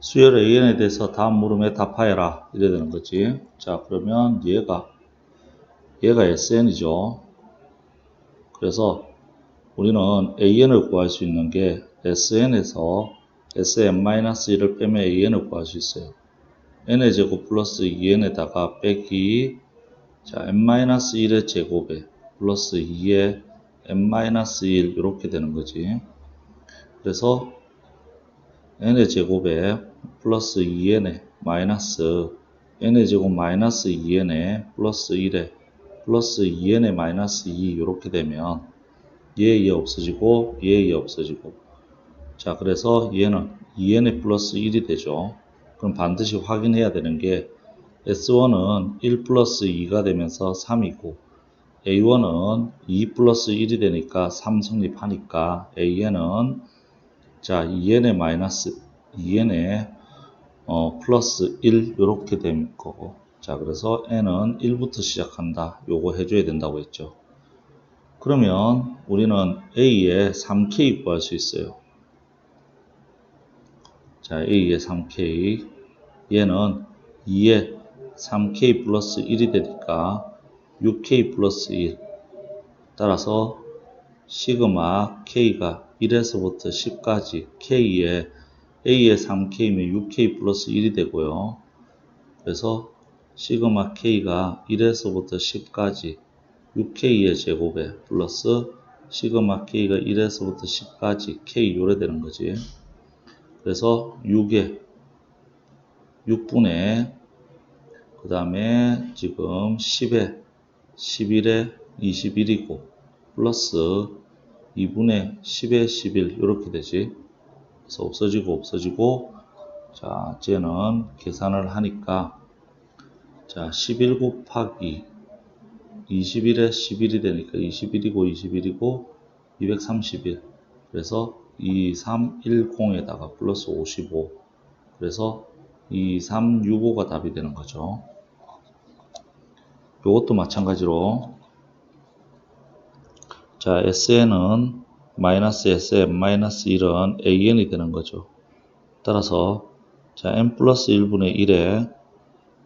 수열 AN에 대해서 다음 물음에 답하여라. 이래야 되는 거지. 자, 그러면 얘가, 얘가 SN이죠. 그래서 우리는 AN을 구할 수 있는 게 SN에서 SM-1을 빼면 AN을 구할 수 있어요. n의 제곱 플러스 2n에다가 빼기 자 n-1의 제곱에 플러스 2의 n-1 이렇게 되는 거지. 그래서 n의 제곱에 플러스 2n에 마이너스 n의 제곱 마이너스 2n에 플러스 1에 플러스 2n에 마이너스 2 이렇게 되면 얘, 얘 없어지고 얘, 얘 없어지고 자 그래서 얘는 2n에 플러스 1이 되죠. 그럼 반드시 확인해야 되는 게 S1은 1 플러스 2가 되면서 3이고 A1은 2 플러스 1이 되니까 3 성립하니까 AN은 자 2n의 마이너스 2n의 어, 플러스 1 이렇게 된 거고. 자 그래서 n은 1부터 시작한다. 요거 해줘야 된다고 했죠. 그러면 우리는 a의 3k 구할 수 있어요. 자 a의 3k 얘는 2의 3k 플러스 1이 되니까 6k 플러스 1 따라서 시그마 k가 1에서부터 10까지 k에 a의 3k면 6k 플러스 1이 되고요. 그래서 시그마 k가 1에서부터 10까지 6k의 제곱에 플러스 시그마 k가 1에서부터 10까지 k 요래 되는 거지. 그래서 6에 6분의 그 다음에 지금 10에 11에 21이고 플러스 2분의 10에 11 이렇게 되지. 그래서 없어지고 없어지고 자 쟤는 계산을 하니까 자 11 곱하기 21에 11이 되니까 21이고 21이고 231 그래서 2310에다가 플러스 55 그래서 2365가 답이 되는 거죠. 이것도 마찬가지로. 자 SN은 마이너스 SM 마이너스 1은 AN이 되는 거죠. 따라서 자 n 플러스 1분의 1에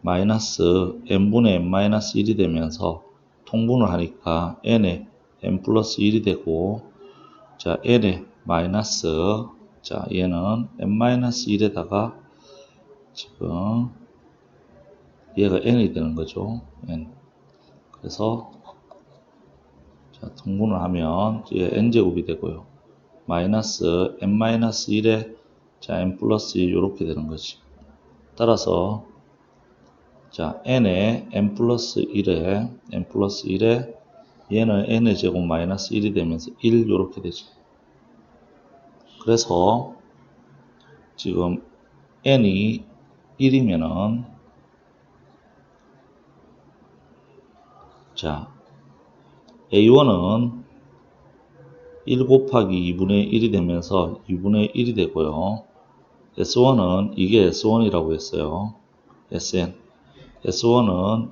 마이너스 n분의 n 마이너스 1이 되면서 통분을 하니까 n에 n 플러스 1이 되고 자 n에 마이너스 자 얘는 n 마이너스 1에다가 지금 얘가 n이 되는 거죠. n 그래서 자, 통분을 하면 n제곱이 되고요. 마이너스 n 마이너스 1에 자 n 플러스 1 이렇게 되는 거지. 따라서 자 n에 n 플러스 1에 n 플러스 1에 얘는 n의 제곱 마이너스 1이 되면서 1 이렇게 되죠. 그래서 지금 n이 1이면은 자 A1은 1 곱하기 2분의 1이 되면서 2분의 1이 되고요. S1은 이게 S1이라고 했어요. SN. S1은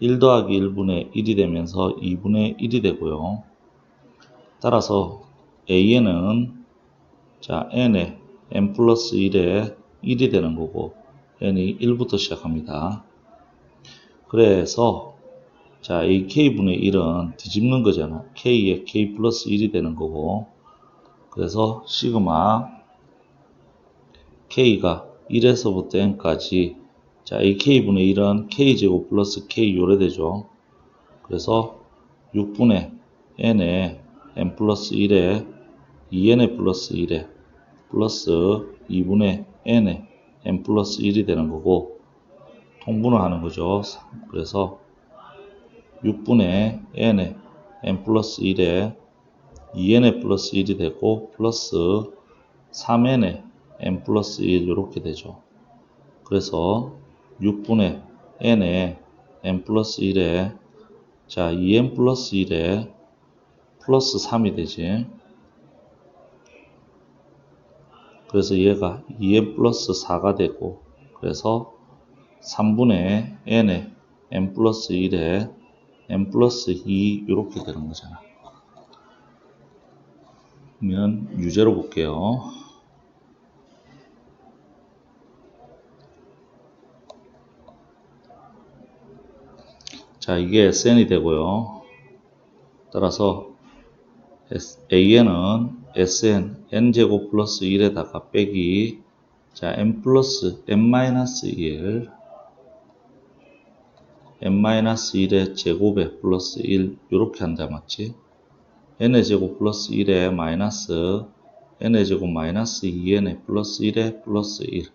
1 더하기 1분의 1이 되면서 2분의 1이 되고요. 따라서 AN은 자 n에 n 플러스 1에 1이 되는 거고 n이 1부터 시작합니다. 그래서 자, 이 k분의 1은 뒤집는 거잖아. k에 k 플러스 1이 되는 거고 그래서 시그마 k가 1에서부터 n까지 자, 이 k분의 1은 k제곱 플러스 k 요래 되죠. 그래서 6분의 n에 n 플러스 1에 2n에 플러스 1에 플러스 2분의 n에 n 플러스 1이 되는 거고 통분을 하는 거죠. 그래서 6분의 n에 n 플러스 1에 2n에 플러스 1이 되고 플러스 3n에 n 플러스 1 이렇게 되죠. 그래서 6분의 n에 n 플러스 1에 자 2n 플러스 1에 플러스 3이 되지. 그래서 얘가 2n 플러스 4가 되고 그래서 3분의 n에 n 플러스 1에 n 플러스 e 2 이렇게 되는 거잖아. 그러면 유제로 볼게요. 자, 이게 SN이 되고요. 따라서 AN은 SN, N제곱 플러스 1에다가 빼기, 자, N 플러스, N 마이너스 1, N-1의 제곱에 플러스 1, 요렇게 한다, 맞지? N의 제곱 플러스 1에 마이너스, N의 제곱 마이너스 2N의 플러스 1에 플러스 1.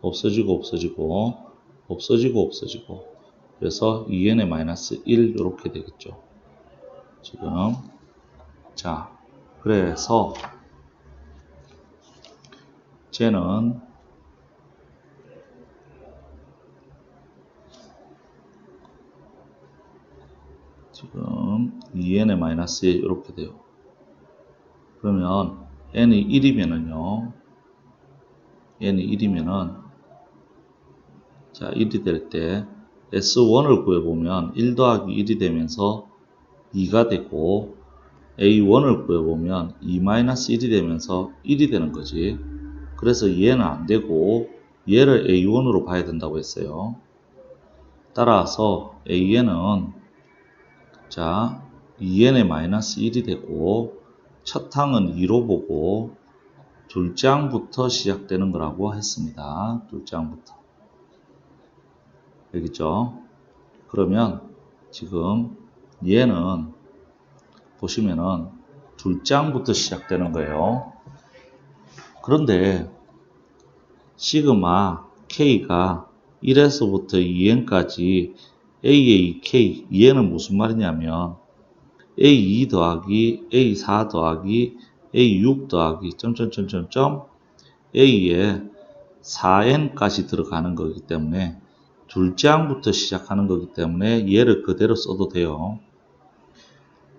없어지고, 없어지고, 없어지고, 없어지고. 그래서 2N의 마이너스 1, 요렇게 되겠죠. 지금. 자, 그래서, 쟤는 지금 2n의 마이너스 1 이렇게 돼요. 그러면 n이 1이면은요. n이 1이면은 자 1이 될 때 s1을 구해보면 1 더하기 1이 되면서 2가 되고 a1을 구해보면 2 마이너스 1이 되면서 1이 되는 거지. 그래서 얘는 안 되고 얘를 a1으로 봐야 된다고 했어요. 따라서 a는 자 2n의 마이너스 1이 되고 첫 항은 2로 보고 둘째 항부터 시작되는 거라고 했습니다. 둘째 항부터. 알겠죠? 그러면 지금 얘는 보시면은 둘째 항부터 시작되는 거예요. 그런데 시그마 K가 1에서부터 2n까지 AAK, 얘는 무슨 말이냐면 A2 더하기 A4 더하기 A6 더하기 점점점점점 A에 4n까지 들어가는 거기 때문에 둘째 항부터 시작하는 거기 때문에 얘를 그대로 써도 돼요.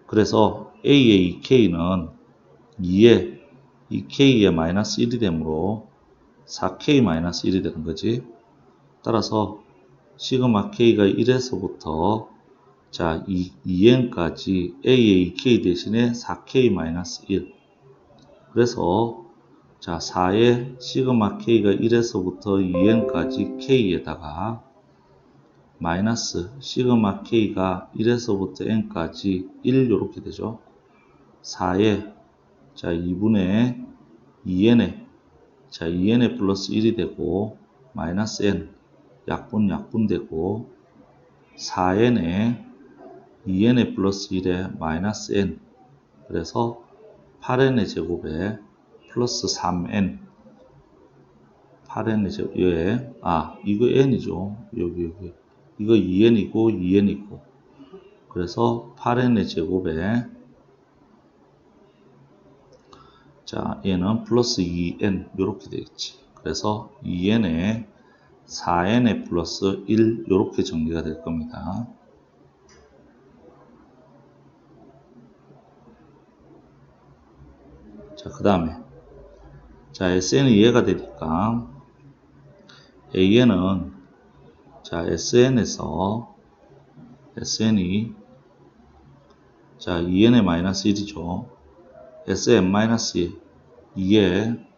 그래서 AAK는 2에 이 K에 마이너스 1이 되므로 4K 마이너스 1이 되는 거지. 따라서 시그마 K가 1에서부터 자 2, 2n까지 AAK 대신에 4K 마이너스 1 그래서 자 4에 시그마 K가 1에서부터 2n까지 K에다가 마이너스 시그마 K가 1에서부터 n까지 1 이렇게 되죠. 4에 자 2분의 2n에 자 2n에 플러스 1이 되고 마이너스 n 약분 약분 되고 4n에 2n에 플러스 1에 마이너스 n 그래서 8n의 제곱에 플러스 3n 8n의 제곱에 아 이거 n이죠. 여기 여기. 이거 2n이고 2n이고. 그래서 8n의 제곱에 자 얘는 플러스 2n 이렇게 되겠지. 그래서 2n에 4n에 플러스 1 이렇게 정리가 될 겁니다. 자, 그 다음에 자, SN이 이해가 되니까 AN은 자, SN에서 SN이 자, 2n의 마이너스 1이죠. SN 마이너스 2에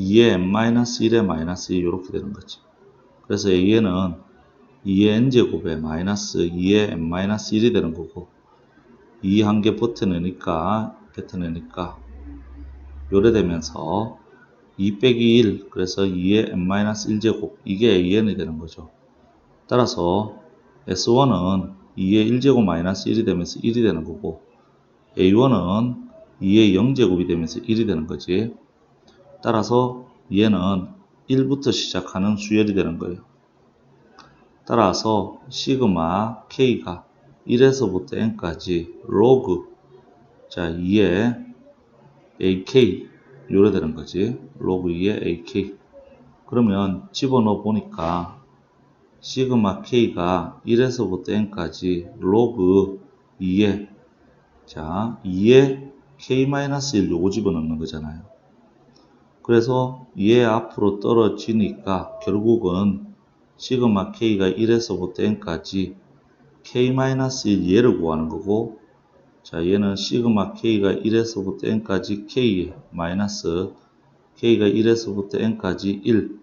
2의 n-1의 마이너스 2 이렇게 되는 거지. 그래서 a는 2의 n제곱에 마이너스 2의 n-1이 되는 거고 2 한 개 버텨내니까 뱉어내니까 요래 되면서 2 빼기 1 그래서 2의 n-1제곱 이게 an이 되는 거죠. 따라서 s1은 2의 1제곱 마이너스 1이 되면서 1이 되는 거고 a1은 2의 0제곱이 되면서 1이 되는 거지. 따라서 얘는 1부터 시작하는 수열이 되는 거예요. 따라서 시그마 K가 1에서부터 N까지 로그 자 2의 AK 요래 되는 거지. 로그 2의 AK 그러면 집어넣어 보니까 시그마 K가 1에서부터 N까지 로그 2의 자 2의 K-1 요거 집어넣는 거잖아요. 그래서 얘 앞으로 떨어지니까 결국은 시그마 k가 1에서부터 n까지 k-1 얘를 구하는 거고 자 얘는 시그마 k가 1에서부터 n까지 k 마이너스 k가 1에서부터 n까지 1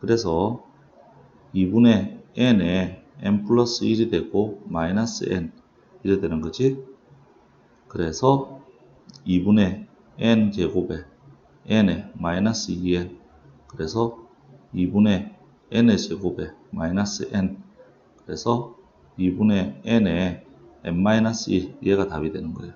그래서 2분의 n에 n 플러스 1이 되고 마이너스 n 이래 되는 거지. 그래서 2분의 n 제곱에 n에 마이너스 2n 그래서 2분의 n의 제곱에 마이너스 n 그래서 2분의 n에 n 마이너스 1 얘가 답이 되는 거예요.